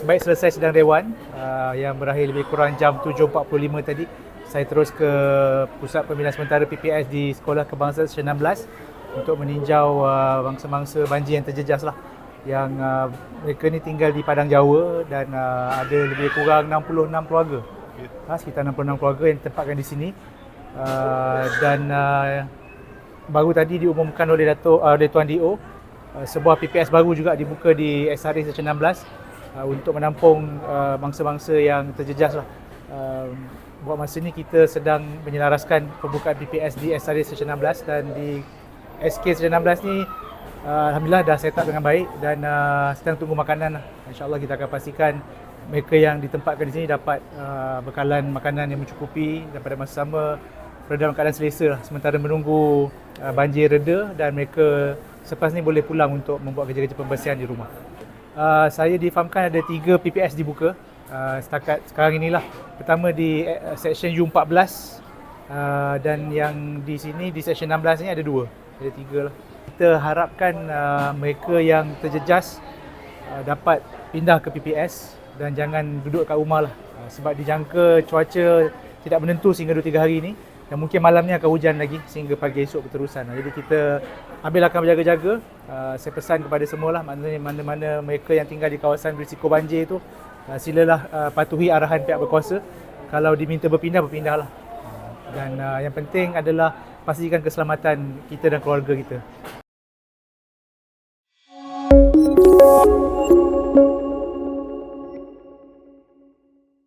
Baik selesai sidang dewan uh, yang berakhir lebih kurang jam 7.45 tadi, saya terus ke Pusat Pembinaan Sementara PPS di Sekolah Kebangsaan Session 16 untuk meninjau uh, bangsa-bangsa banjir yang terjejas lah. Yang uh, mereka ni tinggal di Padang Jawa dan uh, ada lebih kurang 66 keluarga. Ha, sekitar 66 keluarga yang ditempatkan di sini. Uh, dan uh, baru tadi diumumkan oleh Dato' uh, oleh Tuan DO uh, sebuah PPS baru juga dibuka di SRA Section 16 uh, untuk menampung uh, bangsa-bangsa yang terjejas lah. Uh, buat masa ni kita sedang menyelaraskan pembukaan PPS di SRA Section 16 dan di SK Section 16 ni uh, Alhamdulillah dah set up dengan baik dan uh, sedang tunggu makanan lah. InsyaAllah kita akan pastikan mereka yang ditempatkan di sini dapat uh, bekalan makanan yang mencukupi dan pada masa sama berada dalam keadaan selesa lah sementara menunggu uh, banjir reda dan mereka selepas ni boleh pulang untuk membuat kerja-kerja pembersihan di rumah. Uh, saya difahamkan ada tiga PPS dibuka uh, setakat sekarang inilah. Pertama di uh, section U14 uh, dan yang di sini di section 16 ni ada dua. Ada tiga lah. Kita harapkan uh, mereka yang terjejas uh, dapat pindah ke PPS dan jangan duduk kat rumah lah. Uh, sebab dijangka cuaca tidak menentu sehingga 2-3 hari ini dan mungkin malam ni akan hujan lagi sehingga pagi esok berterusan. Jadi kita ambil akan berjaga-jaga. Uh, saya pesan kepada semua lah mana-mana mereka yang tinggal di kawasan berisiko banjir tu uh, silalah uh, patuhi arahan pihak berkuasa. Kalau diminta berpindah, berpindahlah. Dan uh, yang penting adalah pastikan keselamatan kita dan keluarga kita.